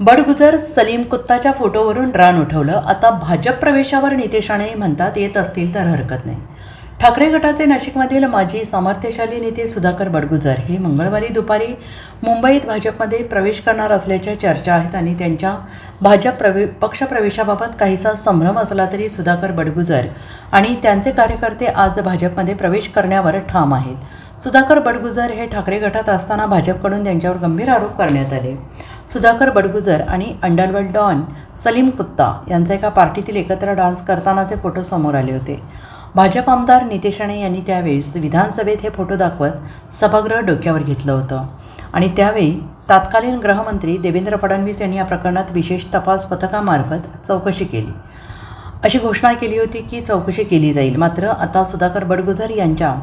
बडगुजर सलीम कुत्ताच्या फोटोवरून रान उठवलं. आता भाजप प्रवेशावर नितेश म्हणतात येत असतील तर हरकत नाही. ठाकरे गटाचे नाशिकमधील माजी सामर्थ्यशाली नेते सुधाकर बडगुजर हे मंगळवारी दुपारी मुंबईत भाजपमध्ये प्रवेश करणार असल्याच्या चर्चा आहेत आणि त्यांच्या भाजप प्रवे पक्षप्रवेशाबाबत काहीसा संभ्रम असला तरी सुधाकर बडगुजर आणि त्यांचे कार्यकर्ते आज भाजपमध्ये प्रवेश करण्यावर ठाम आहेत. सुधाकर बडगुजर हे ठाकरे गटात असताना भाजपकडून त्यांच्यावर गंभीर आरोप करण्यात आले. सुधाकर बडगुजर आणि अंडरवर्ल्ड डॉन सलीम कुत्ता यांचा एका पार्टीतील एकत्र डान्स करतानाचे फोटो समोर आले होते. भाजप आमदार नितेश राणे यांनी त्यावेळेस विधानसभेत हे फोटो दाखवत सभागृह डोक्यावर घेतलं होतं. आणि त्यावेळी तत्कालीन गृहमंत्री देवेंद्र फडणवीस यांनी या प्रकरणात विशेष तपास पथकामार्फत चौकशी केली. अशी घोषणा केली होती की चौकशी केली जाईल. मात्र आता सुधाकर बडगुजर यांच्या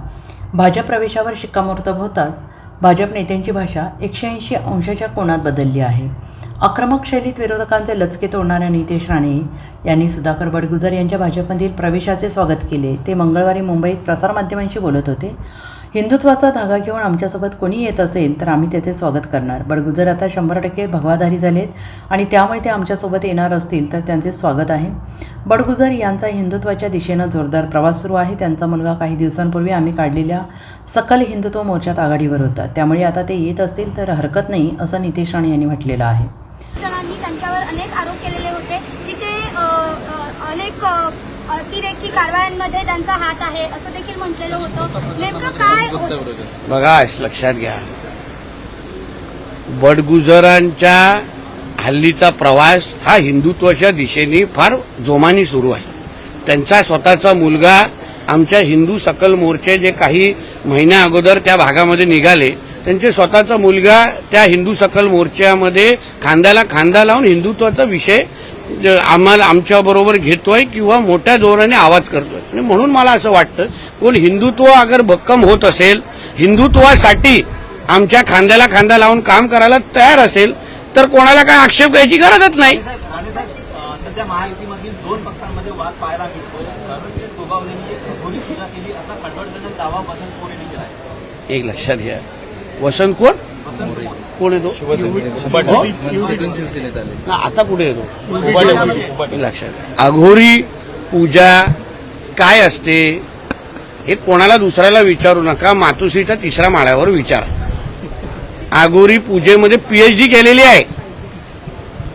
भाजप प्रवेशावर शिक्कामोर्तब होताच भाजप नेत्यांची भाषा एकशे ऐंशी अंशाच्या कोणात बदलली आहे. आक्रमक शैलीत विरोधकांचे लचके तोडणाऱ्या नितेश राणे यांनी सुधाकर बडगुजर यांच्या भाजपमधील प्रवेशाचे स्वागत केले. ते मंगळवारी मुंबईत प्रसारमाध्यमांशी बोलत होते. हिंदुत्वाचा धागा घेऊन आमच्यासोबत कोणी येत असेल तर आम्ही त्याचे स्वागत करणार. बडगुजर आता शंभर टक्के भगवाधारी झालेत आणि त्यामुळे ते आमच्यासोबत येणार असतील तर त्यांचे स्वागत आहे. बडगुजर यांचा हिंदुत्वाच्या दिशेनं जोरदार प्रवास सुरू आहे. त्यांचा मुलगा काही दिवसांपूर्वी आम्ही काढलेल्या सकल हिंदुत्व मोर्चात आघाडीवर होता. त्यामुळे आता ते येत असतील तर हरकत नाही असं नितेश राणे यांनी म्हटलेलं आहे. त्यांच्यावर अनेक आरोप केलेले होते. अतिरेकी कारवायांमध्ये त्यांचा हात आहे असं देखील म्हटलेलं होतं. नेमकं काय बघा लक्षात घ्या. बडगुजरांच्या हल्लीचा प्रवास हा हिंदुत्वाच्या दिशेने फार जोमाने सुरू आहे. त्यांचा स्वतःचा मुलगा आमच्या हिंदू सकल मोर्चे जे काही महिन्या अगोदर त्या भागामध्ये निघाले त्यांचे स्वतःचा मुलगा त्या हिंदू सकल मोर्चामध्ये खांद्याला खांदा लावून हिंदुत्वाचा विषय आम्हाला आमच्या बरोबर घेतोय किंवा मोठ्या जोराने आवाज करतोय. आणि म्हणून मला असं वाटतं कोण हिंदुत्व अगर भक्कम होत असेल हिंदुत्वासाठी आमच्या खांद्याला खांदा लावून काम करायला तयार असेल तर कोणाला काय आक्षेप घ्यायची गरजच नाही. सध्या महायुतीमधील दोन पक्षांमध्ये वाद पाहायला मिळतो. एक लक्षात घ्या. वसंत कोण कोण येतो? हो? ना, आता कुठे येतो? लक्षात अघोरी पूजा काय असते हे कोणाला दुसऱ्याला विचारू नका. मातुश्रीच्या तिसऱ्या माळ्यावर विचारा. आगोरी पूजेमध्ये पीएचडी केलेली आहे.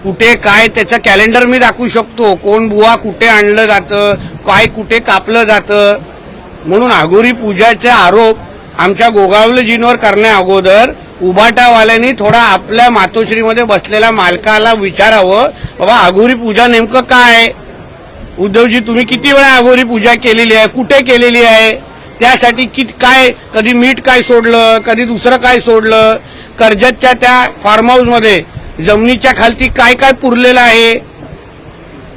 कुठे काय त्याचं कॅलेंडर मी दाखवू शकतो. कोण बुवा कुठे आणलं जातं? काय कुठे कापलं जातं? म्हणून आगोरी पूजाचे आरोप आमच्या गोगावलेजींवर करण्या अगोदर उबाटावाल्यांनी थोडा आपल्या मातोश्रीमध्ये बसलेल्या मालकाला विचारावं बाबा आघोरी पूजा नेमकं काय? उद्धवजी तुम्ही किती वेळा आघोरी पूजा केलेली आहे? कुठे केलेली आहे? त्यासाठी कित काय कधी मीठ काय सोडलं कधी दुसरं काय सोडलं? कर्जतच्या त्या फार्म हाऊसमध्ये जमिनीच्या खालती काय काय पुरलेलं आहे?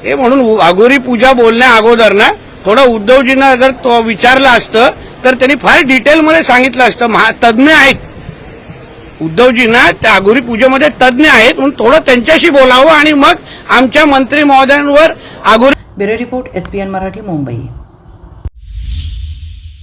हे म्हणून अघोरी पूजा बोलण्या अगोदर ना थोडं उद्धवजींना जर तो विचारलं असतं तर त्यांनी फार डिटेलमध्ये सांगितलं असतं. महा तज्ज्ञ आहेत. उद्धवजींना त्या अघोरी पूजेमध्ये तज्ज्ञ आहेत म्हणून थोडं त्यांच्याशी बोलावं आणि मग आमच्या मंत्री महोदयांवर अघोरी bureau report SPN N Marathi Mumbai.